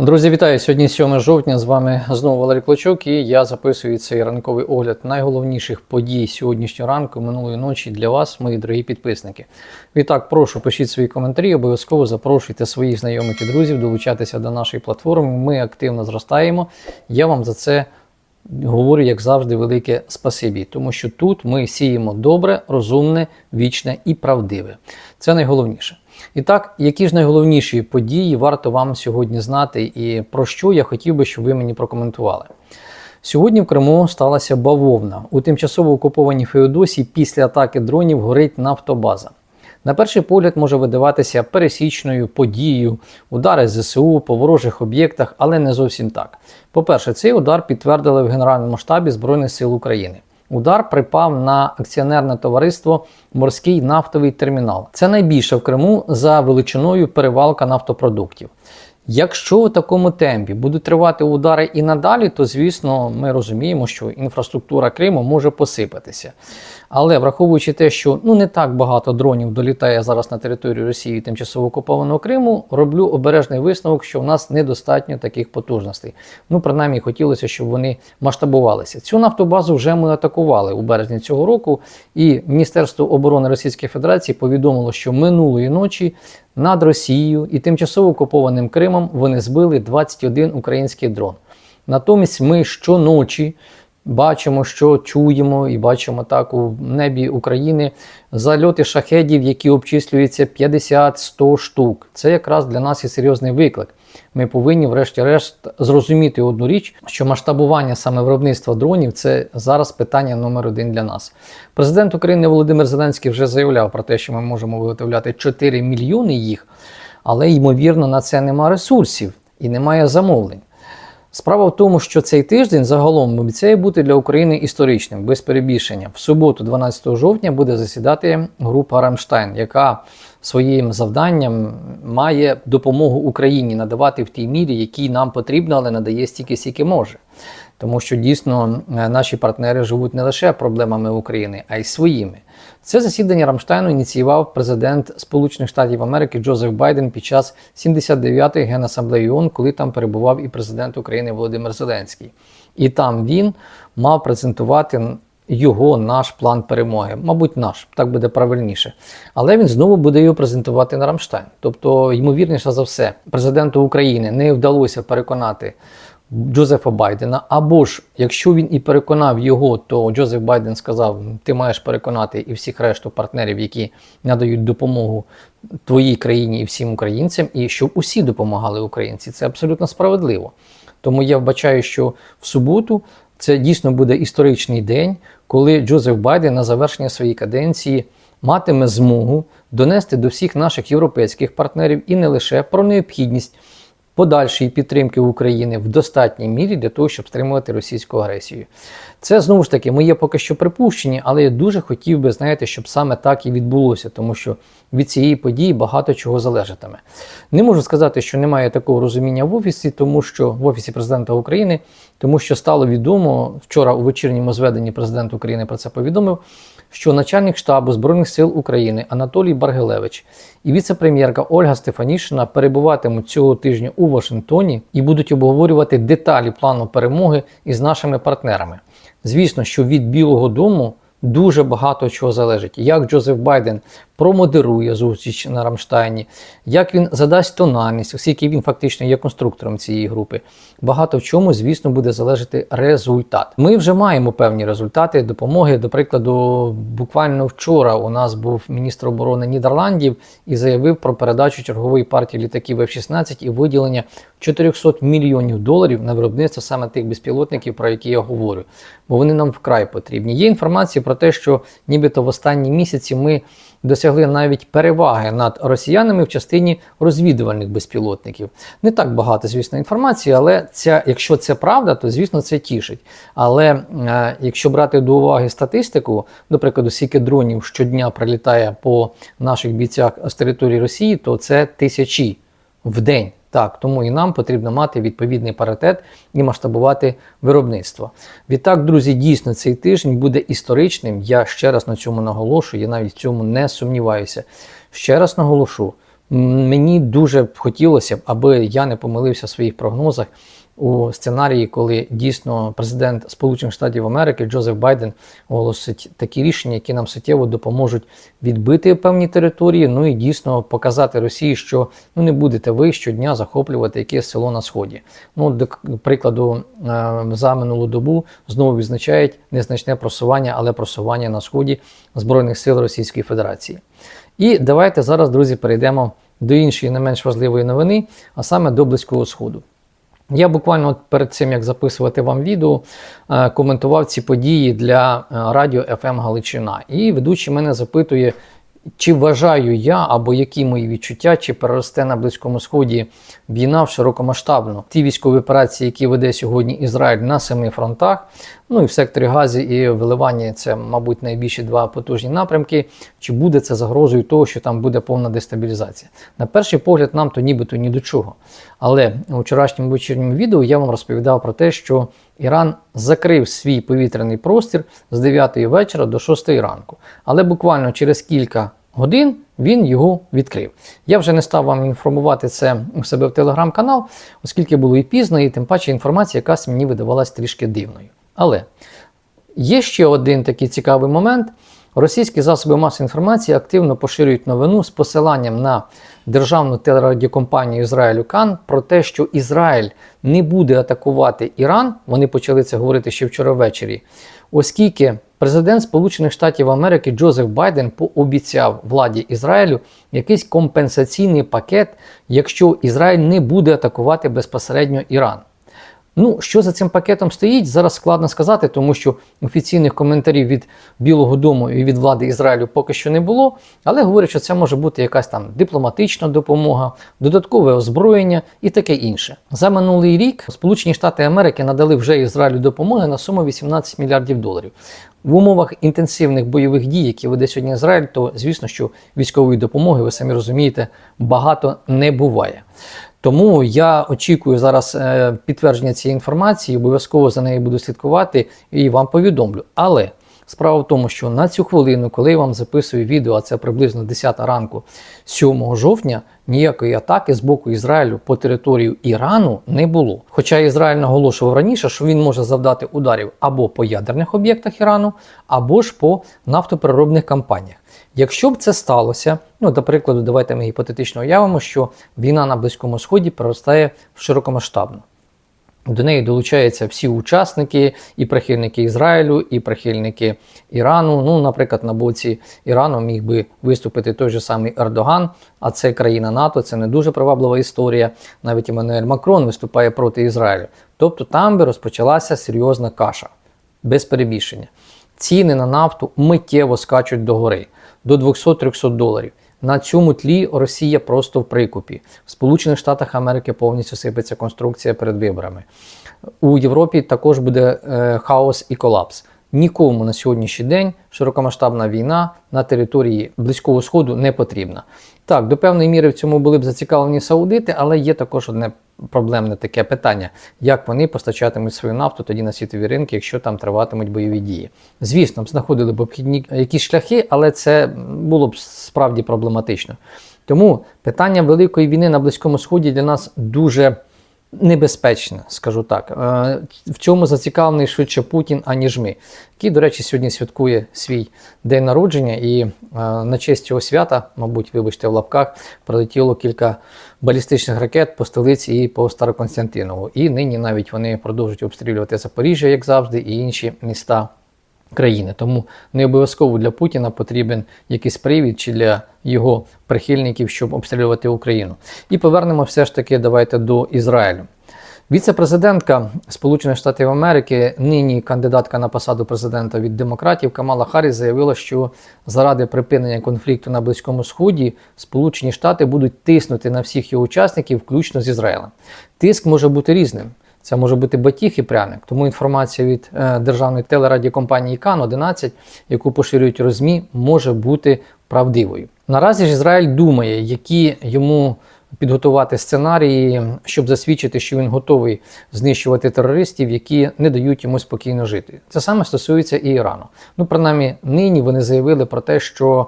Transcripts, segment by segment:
Друзі, вітаю! Сьогодні 7 жовтня. З вами знову Валерій Клочок і я записую цей ранковий огляд найголовніших подій сьогоднішнього ранку, минулої ночі для вас, мої дорогі підписники. Відтак, прошу пишіть свої коментарі, обов'язково запрошуйте своїх знайомих і друзів долучатися до нашої платформи. Ми активно зростаємо. Я вам за це говорю, як завжди, велике спасибі, тому що тут ми сіємо добре, розумне, вічне і правдиве. Це найголовніше. І так, які ж найголовніші події варто вам сьогодні знати, і про що я хотів би, щоб ви мені прокоментували. Сьогодні в Криму сталася бавовна. У тимчасово окупованій Феодосії після атаки дронів горить нафтобаза. На перший погляд може видаватися пересічною подією, удари ЗСУ по ворожих об'єктах, але не зовсім так. По-перше, цей удар підтвердили в Генеральному штабі Збройних сил України. Удар припав на акціонерне товариство Морський нафтовий термінал. Це найбільше в Криму за величиною перевалка нафтопродуктів. Якщо у такому темпі будуть тривати удари і надалі, то звісно ми розуміємо, що інфраструктура Криму може посипатися. Але враховуючи те, що ну не так багато дронів долітає зараз на територію Росії тимчасово окупованого Криму, роблю обережний висновок, що в нас недостатньо таких потужностей. Ну, принаймні, хотілося, щоб вони масштабувалися. Цю нафтобазу вже ми атакували у березні цього року, і Міністерство оборони Російської Федерації повідомило, що минулої ночі над Росією і тимчасово окупованим Кримом вони збили 21 український дрон. Натомість ми щоночі бачимо, що чуємо і бачимо так у небі України зальоти шахедів, які обчислюються 50-100 штук. Це якраз для нас і серйозний виклик. Ми повинні, врешті-решт, зрозуміти одну річ, що масштабування саме виробництва дронів це зараз питання номер один для нас. Президент України Володимир Зеленський вже заявляв про те, що ми можемо виготовляти 4 мільйони їх, але ймовірно на це немає ресурсів і немає замовлень. Справа в тому, що цей тиждень загалом обіцяє бути для України історичним, без перебільшення. В суботу, 12 жовтня, буде засідати група Рамштайн, яка своїм завданням має допомогу Україні надавати в тій мірі, якій нам потрібно, але надає стільки, скільки може. Тому що дійсно е, наші партнери живуть не лише проблемами України, а й своїми. Це засідання Рамштайну ініціював президент Сполучених Штатів Америки Джозеф Байден під час 79-ї Генасамблеї ООН, коли там перебував і президент України Володимир Зеленський. І там він мав презентувати його наш план перемоги. Мабуть, наш, так буде правильніше. Але він знову буде його презентувати на Рамштайн. Тобто, ймовірніше за все, президенту України не вдалося переконати. Джозефа Байдена, або ж якщо він і переконав його, то Джозеф Байден сказав: ти маєш переконати і всіх решту партнерів, які надають допомогу твоїй країні і всім українцям, і щоб усі допомагали українці. Це абсолютно справедливо. Тому я вбачаю, що в суботу це дійсно буде історичний день, коли Джозеф Байден на завершення своєї каденції матиме змогу донести до всіх наших європейських партнерів і не лише про необхідність подальшої підтримки України в достатній мірі для того, щоб стримувати російську агресію. Це знову ж таки моє поки що припущення, але я дуже хотів би, знаєте, щоб саме так і відбулося, тому що від цієї події багато чого залежатиме. Не можу сказати, що немає такого розуміння в офісі, тому що в офісі президента України, тому що стало відомо вчора у вечірньому зведенні президент України про це повідомив що начальник штабу Збройних сил України Анатолій Баргелевич і віце-прем'єрка Ольга Стефанішина перебуватимуть цього тижня у Вашингтоні і будуть обговорювати деталі плану перемоги із нашими партнерами. Звісно, що від Білого Дому дуже багато чого залежить, як Джозеф Байден промодерує зустріч на Рамштайні, як він задасть тональність, оскільки він фактично є конструктором цієї групи. Багато в чому, звісно, буде залежати результат. Ми вже маємо певні результати допомоги. До прикладу, буквально вчора у нас був міністр оборони Нідерландів і заявив про передачу чергової партії літаків F-16 і виділення 400 мільйонів доларів на виробництво саме тих безпілотників, про які я говорю, бо вони нам вкрай потрібні. Є інформація про те, що нібито в останні місяці ми досягли навіть переваги над росіянами в частині розвідувальних безпілотників. Не так багато, звісно, інформації, але ця, якщо це правда, то звісно це тішить. Але е, якщо брати до уваги статистику, до прикладу, скільки дронів щодня прилітає по наших бійцях з території Росії, то це тисячі в день. Так, тому і нам потрібно мати відповідний паритет і масштабувати виробництво. Відтак, друзі, дійсно цей тиждень буде історичним. Я ще раз на цьому наголошую, я навіть в цьому не сумніваюся. Ще раз наголошу. Мені дуже б хотілося б, аби я не помилився в своїх прогнозах у сценарії, коли дійсно президент Сполучених Штатів Америки Джозеф Байден оголосить такі рішення, які нам суттєво допоможуть відбити певні території. Ну і дійсно показати Росії, що ну не будете ви щодня захоплювати якесь село на сході. Ну, до прикладу, е, за минулу добу знову відзначають незначне просування, але просування на сході збройних сил Російської Федерації. І давайте зараз, друзі, перейдемо до іншої не менш важливої новини, а саме до Близького Сходу. Я буквально от перед цим, як записувати вам відео, е, коментував ці події для е, радіо FM Галичина. І ведучий мене запитує, чи вважаю я або які мої відчуття, чи переросте на Близькому Сході війна в широкомасштабну. Ті військові операції, які веде сьогодні Ізраїль на семи фронтах, ну і в секторі Газі і виливання це, мабуть, найбільші два потужні напрямки. Чи буде це загрозою того, що там буде повна дестабілізація? На перший погляд, нам то нібито ні до чого. Але у вчорашньому вечірньому відео я вам розповідав про те, що Іран закрив свій повітряний простір з 9 вечора до 6 ранку. Але буквально через кілька годин він його відкрив. Я вже не став вам інформувати це у себе в телеграм-канал, оскільки було і пізно, і тим паче інформація якась мені видавалась трішки дивною. Але є ще один такий цікавий момент. Російські засоби масової інформації активно поширюють новину з посиланням на державну телерадіокомпанію Ізраїлю Кан про те, що Ізраїль не буде атакувати Іран. Вони почали це говорити ще вчора ввечері, оскільки президент Сполучених Штатів Америки Джозеф Байден пообіцяв владі Ізраїлю якийсь компенсаційний пакет, якщо Ізраїль не буде атакувати безпосередньо Іран. Ну, що за цим пакетом стоїть, зараз складно сказати, тому що офіційних коментарів від Білого Дому і від влади Ізраїлю поки що не було. Але говорять, що це може бути якась там дипломатична допомога, додаткове озброєння і таке інше. За минулий рік Сполучені Штати Америки надали вже Ізраїлю допомоги на суму 18 мільярдів доларів. В умовах інтенсивних бойових дій, які веде сьогодні Ізраїль, то звісно, що військової допомоги, ви самі розумієте, багато не буває. Тому я очікую зараз е, підтвердження цієї інформації, обов'язково за нею буду слідкувати і вам повідомлю. Але справа в тому, що на цю хвилину, коли я вам записую відео, а це приблизно 10 ранку 7 жовтня, ніякої атаки з боку Ізраїлю по територію Ірану не було. Хоча Ізраїль наголошував раніше, що він може завдати ударів або по ядерних об'єктах Ірану, або ж по нафтопереробних компаніях. Якщо б це сталося, ну до прикладу, давайте ми гіпотетично уявимо, що війна на Близькому Сході переростає в широкомасштабну. До неї долучаються всі учасники, і прихильники Ізраїлю, і прихильники Ірану. Ну, наприклад, на боці Ірану міг би виступити той же самий Ердоган, а це країна НАТО, це не дуже приваблива історія. Навіть Еммануель Макрон виступає проти Ізраїлю. Тобто там би розпочалася серйозна каша, без перебільшення. Ціни на нафту миттєво скачуть догори до 200-300 доларів. На цьому тлі Росія просто в прикупі. В Сполучених Штатах Америки повністю сипеться конструкція перед виборами. У Європі також буде е, хаос і колапс. Нікому на сьогоднішній день широкомасштабна війна на території Близького Сходу не потрібна. Так, до певної міри в цьому були б зацікавлені саудити, але є також одне проблемне таке питання: як вони постачатимуть свою нафту тоді на світові ринки, якщо там триватимуть бойові дії. Звісно, б знаходили б обхідні якісь шляхи, але це було б справді проблематично. Тому питання великої війни на Близькому Сході для нас дуже небезпечне, скажу так. Е, В цьому зацікавлений швидше Путін, аніж ми, який, до речі, сьогодні святкує свій день народження, і е, на честь цього свята, мабуть, вибачте, в лапках, пролетіло кілька балістичних ракет по столиці і по Староконстантинову. І нині навіть вони продовжують обстрілювати Запоріжжя, як завжди, і інші міста країни. Тому не обов'язково для Путіна потрібен якийсь привід чи для його прихильників, щоб обстрілювати Україну. І повернемо все ж таки давайте до Ізраїлю. Віце-президентка Сполучених Штатів Америки, нині кандидатка на посаду президента від демократів Камала Харріс заявила, що заради припинення конфлікту на Близькому Сході Сполучені Штати будуть тиснути на всіх його учасників, включно з Ізраїлем. Тиск може бути різним. Це може бути батіг і пряник. Тому інформація від е, державної телерадіокомпанії Кан 11, яку поширюють розмі, може бути правдивою. Наразі ж Ізраїль думає, які йому підготувати сценарії, щоб засвідчити, що він готовий знищувати терористів, які не дають йому спокійно жити. Це саме стосується і Ірану. Ну, принаймні, нині вони заявили про те, що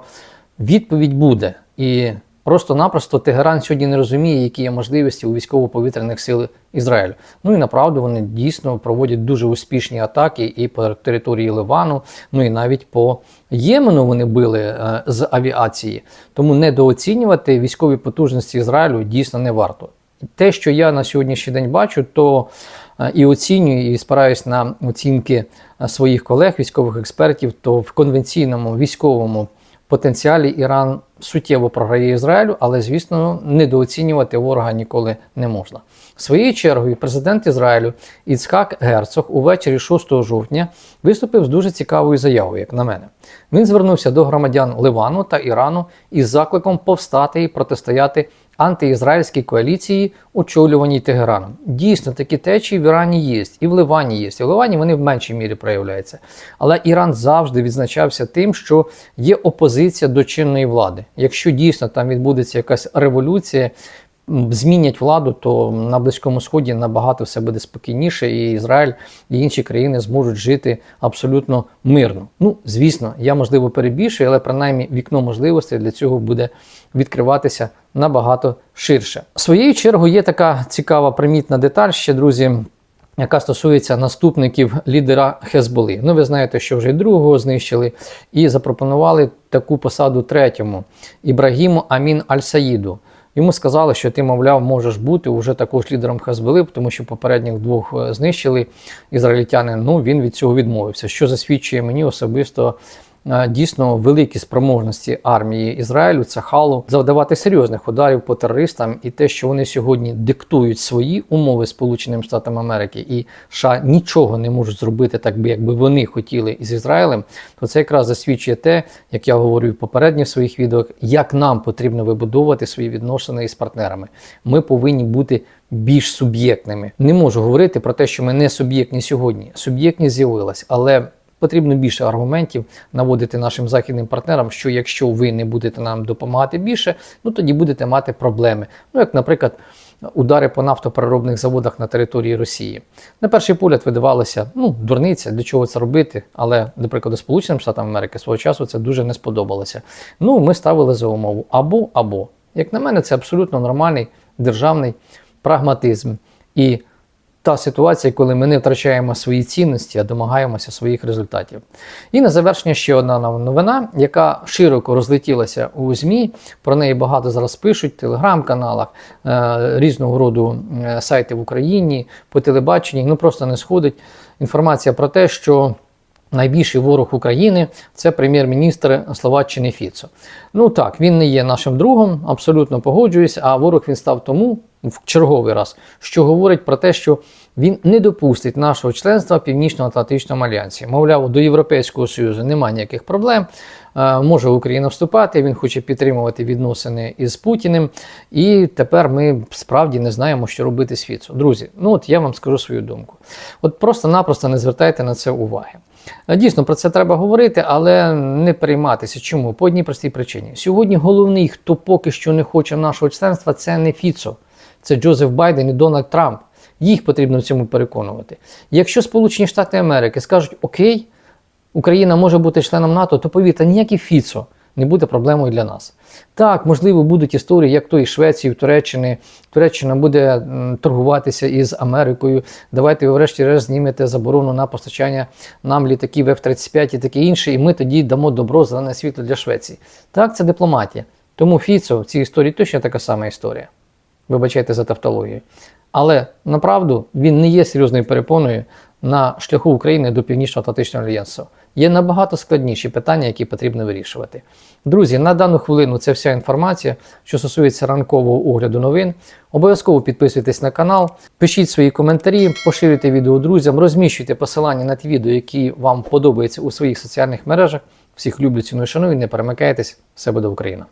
відповідь буде, і Просто-напросто Тегеран сьогодні не розуміє, які є можливості у військово-повітряних сил Ізраїлю. Ну і направду вони дійсно проводять дуже успішні атаки і по території Ливану, ну і навіть по Ємену вони били е, з авіації. Тому недооцінювати військові потужності Ізраїлю дійсно не варто. Те, що я на сьогоднішній день бачу, то е, і оцінюю, і спираюсь на оцінки е, своїх колег, військових експертів, то в конвенційному військовому потенціалі Іран суттєво програє Ізраїлю, але, звісно, недооцінювати ворога ніколи не можна. Своєю чергою, президент Ізраїлю Іцхак Герцог увечері 6 жовтня виступив з дуже цікавою заявою, як на мене. Він звернувся до громадян Ливану та Ірану із закликом повстати і протистояти антиізраїльській коаліції, очолюваній Тегераном. Дійсно, такі течії в Ірані є, і в Ливані є. І в Ливані вони в меншій мірі проявляються. Але Іран завжди відзначався тим, що є опозиція до чинної влади. Якщо дійсно там відбудеться якась революція, змінять владу, то на Близькому Сході набагато все буде спокійніше, і Ізраїль і інші країни зможуть жити абсолютно мирно. Ну, звісно, я можливо перебільшую, але принаймні вікно можливостей для цього буде відкриватися набагато ширше. Своєю чергою є така цікава примітна деталь ще, друзі. Яка стосується наступників лідера Хезболи. Ну, ви знаєте, що вже й другого знищили, і запропонували таку посаду третьому Ібрагіму Амін Аль-Саїду. Йому сказали, що ти, мовляв, можеш бути вже також лідером Хезболи, тому що попередніх двох е, знищили ізраїльтяни. Ну він від цього відмовився, що засвідчує мені особисто. Дійсно великі спроможності армії Ізраїлю Цахалу завдавати серйозних ударів по терористам, і те, що вони сьогодні диктують свої умови Сполученим Штатам Америки, і США нічого не можуть зробити, так би якби вони хотіли із Ізраїлем, то це якраз засвідчує те, як я говорю в своїх відео, як нам потрібно вибудовувати свої відносини із партнерами. Ми повинні бути більш суб'єктними. Не можу говорити про те, що ми не суб'єктні сьогодні. Суб'єктність з'явилась, але потрібно більше аргументів наводити нашим західним партнерам, що якщо ви не будете нам допомагати більше, ну тоді будете мати проблеми. Ну, як, наприклад, удари по нафтопереробних заводах на території Росії. На перший погляд видавалося, ну, дурниця, для чого це робити, але, до прикладу, Сполученим Штатам Америки свого часу це дуже не сподобалося. Ну, ми ставили за умову або або. Як на мене, це абсолютно нормальний державний прагматизм. І та ситуація, коли ми не втрачаємо свої цінності, а домагаємося своїх результатів. І на завершення ще одна новина, яка широко розлетілася у ЗМІ. Про неї багато зараз пишуть в телеграм-каналах, е, різного роду сайти в Україні, по телебаченні. Ну просто не сходить інформація про те, що. Найбільший ворог України це прем'єр-міністр Словаччини Фіцо. Ну так, він не є нашим другом, абсолютно погоджуюсь. А ворог він став тому в черговий раз, що говорить про те, що він не допустить нашого членства в Північно-Атлантичному альянсі. Мовляв, до Європейського Союзу немає ніяких проблем. е, Може Україна вступати, він хоче підтримувати відносини із Путіним. І тепер ми справді не знаємо, що робити з Фіцо. Друзі, ну от я вам скажу свою думку. От просто-напросто не звертайте на це уваги. Е, Дійсно, про це треба говорити, але не перейматися. Чому? По одній простій причині. Сьогодні головний, хто поки що не хоче нашого членства, це не Фіцо, це Джозеф Байден і Дональд Трамп. Їх потрібно в цьому переконувати. Якщо Сполучені Штати Америки скажуть Окей, Україна може бути членом НАТО, то повірте, ніякий Фіцо не буде проблемою для нас. Так, можливо, будуть історії, як то і Швеції, Туреччини. Туреччина буде торгуватися із Америкою. Давайте ви врешті-решт знімете заборону на постачання нам літаків F-35 і таке інше, і ми тоді дамо добро зелене світло для Швеції. Так, це дипломатія. Тому Фіцо в цій історії точно така сама історія. Вибачайте за тавтологію. Але направду він не є серйозною перепоною на шляху України до Північно-Атлантичного альянсу. Є набагато складніші питання, які потрібно вирішувати. Друзі, на дану хвилину це вся інформація, що стосується ранкового огляду новин. Обов'язково підписуйтесь на канал, пишіть свої коментарі, поширюйте відео друзям, розміщуйте посилання на ті відео, які вам подобаються у своїх соціальних мережах. Всіх люблю, ціную, шаную, не перемикайтесь, все буде Україна!